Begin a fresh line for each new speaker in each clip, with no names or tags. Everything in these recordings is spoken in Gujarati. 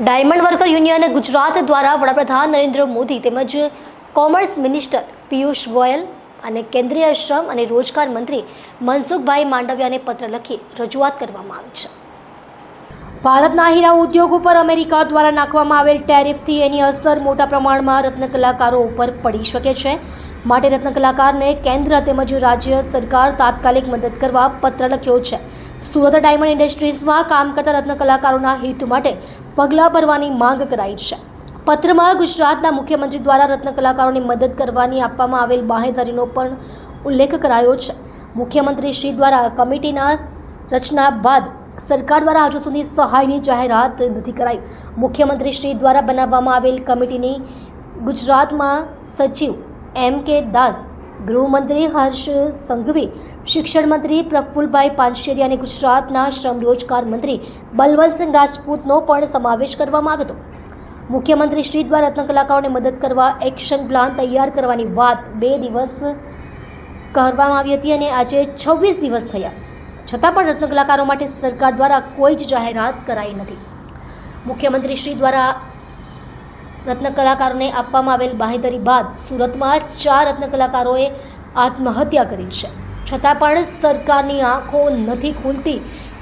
ડાયમંડ વર્કર યુનિયન ગુજરાત દ્વારા વડાપ્રધાન નરેન્દ્ર મોદી તેમજ કોમર્સ મિનિસ્ટર પિયુષ ગોયલ અને કેન્દ્રીય શ્રમ અને રોજગાર મંત્રી મનસુખભાઈ માંડવિયાને પત્ર લખી રજૂઆત કરવામાં આવી છે. ભારતના હીરા ઉદ્યોગ ઉપર અમેરિકા દ્વારા નાખવામાં આવેલ ટેરિફથી એની અસર મોટા પ્રમાણમાં રત્ન કલાકારો ઉપર પડી શકે છે. માટે રત્ન કલાકારને કેન્દ્ર તેમજ રાજ્ય સરકાર તાત્કાલિક મદદ કરવા પત્ર લખ્યો છે. સુરત ડાયમંડ ઇન્ડસ્ટ્રીઝમાં કામ કરતા રત્ન કલાકારોના હિત માટે પગલાં ભરવાની માંગ કરાઈ છે. પત્રમાં ગુજરાતના મુખ્યમંત્રી દ્વારા રત્ન કલાકારોની મદદ કરવાની આપવામાં આવેલ બાહેધરીનો પણ ઉલ્લેખ કરાયો છે. મુખ્યમંત્રી શ્રી દ્વારા કમિટીના રચના બાદ સરકાર દ્વારા હજુ સુધી સહાયની જાહેરાત નથી કરાઈ. મુખ્યમંત્રી શ્રી દ્વારા બનાવવામાં આવેલ કમિટીની ગુજરાતમાં સચિવ એમ કે દાસ ગૃહમંત્રી હર્ષ સંઘવી, શિક્ષણ મંત્રી પ્રફુલભાઈ પાનશેરી અને ગુજરાતના શ્રમ રોજગાર મંત્રી બલવંતસિંહ રાજપૂતનો પણ સમાવેશ કરવામાં આવ્યો હતો. મુખ્યમંત્રી શ્રી દ્વારા રત્ન કલાકારોને મદદ કરવા એક્શન પ્લાન તૈયાર કરવાની વાત બે દિવસ કરવામાં આવી હતી અને આજે છવ્વીસ દિવસ થયા. છતાં પણ રત્ન કલાકારો માટે સરકાર દ્વારા કોઈ જ જાહેરાત કરાઈ નથી. મુખ્યમંત્રી શ્રી દ્વારા રત્ન કલાકારોને આપવામાં આવેલ બાંહેધરી બાદ સુરતમાં ચાર રત્ન કલાકારોએ આત્મહત્યા કરી છે. છતાં પણ સરકારની આંખો નથી ખુલતી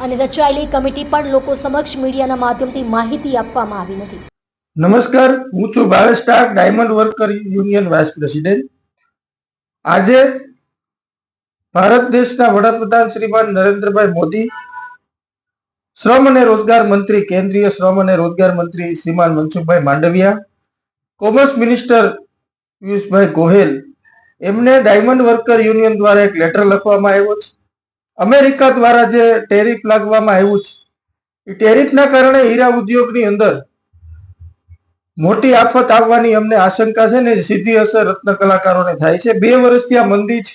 અને રચાયેલી કમિટી પણ લોકો સમક્ષ મીડિયાના માધ્યમથી માહિતી આપવામાં આવી નથી.
નમસ્કાર, હું છું Bhavesh Tak diamond worker union vice president. આજે ભારત દેશના વડાપ્રધાન શ્રીમાન નરેન્દ્રભાઈ મોદી, શ્રમ અને રોજગાર મંત્રી, કેન્દ્રીય શ્રમ અને રોજગાર મંત્રી શ્રીમાન મનસુખભાઈ માંડવિયા કોમર્સ મિનિસ્ટર પિયુષભાઈ ગોહેલ એમને ડાયમંડ વર્કર યુનિયન દ્વારા એક લેટર લખવામાં આવ્યો છે. અમેરિકા દ્વારા જે ટેરિફ લાગવામાં આવ્યું છે, એ ટેરિફના કારણે હીરા ઉદ્યોગની અંદર મોટી આફત આવવાની અમને આશંકા છે ને સીધી અસર રત્ન કલાકારોને થાય છે. બે વર્ષથી આ મંદી છે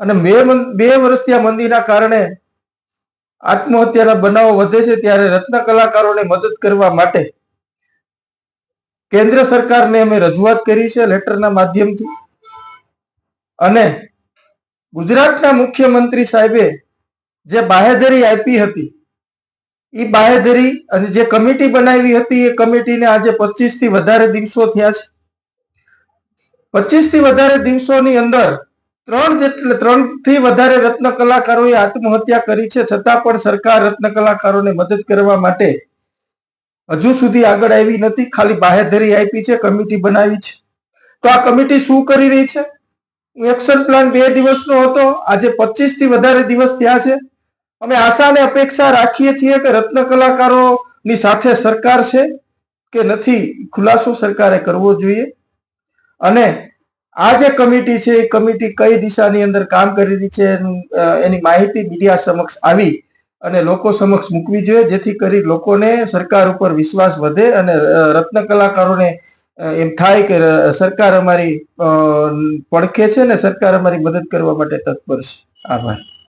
અને બે બે વર્ષથી આ મંદીના કારણે આત્મહત્યાના બનાવો વધે છે ત્યારે રત્ન કલાકારોને મદદ કરવા માટે કેન્દ્ર સરકારને અમે રજૂઆત કરી છે લેટરના માધ્યમથી. અને ગુજરાતના મુખ્યમંત્રી સાહેબે જે બાહેધરી આપી હતી એ બાહેધરી અને જે કમિટી બનાવી હતી, એ કમિટીને આજે પચીસથી વધારે દિવસો થયા છે. પચીસથી વધારે દિવસોની અંદર ત્રણ જેટલે ત્રણથી વધારે રત્ન કલાકારોએ આત્મહત્યા કરી છે. છતાં પણ સરકાર રત્ન કલાકારોને મદદ કરવા માટે હજુ સુધી આગળ આવી નથી ખાલી બાહેધરી આપી છે કમિટી બનાવી છે. તો આ કમિટી શું કરી રહી છે? એક્શન પ્લાન બે દિવસનો હતો આજે પચીસથી વધારે દિવસ થયા છે. અમે આશા અને અપેક્ષા રાખીએ છીએ કે રત્ન કલાકારોની સાથે સરકાર છે કે નથી ખુલાસો સરકારે કરવો જોઈએ. અને આ જે કમિટી છે એ કમિટી કઈ દિશાની અંદર કામ કરી રહી છે એનું, માહિતી મીડિયા સમક્ષ આવી અને લોકો સમક્ષ મૂકવી જોઈએ, જેથી કરી લોકોને સરકાર ઉપર વિશ્વાસ વધે અને રત્ન કલાકારોને એમ થાય કે સરકાર અમારી પડખે છે ને સરકાર અમારી મદદ કરવા માટે તત્પર છે. આભાર.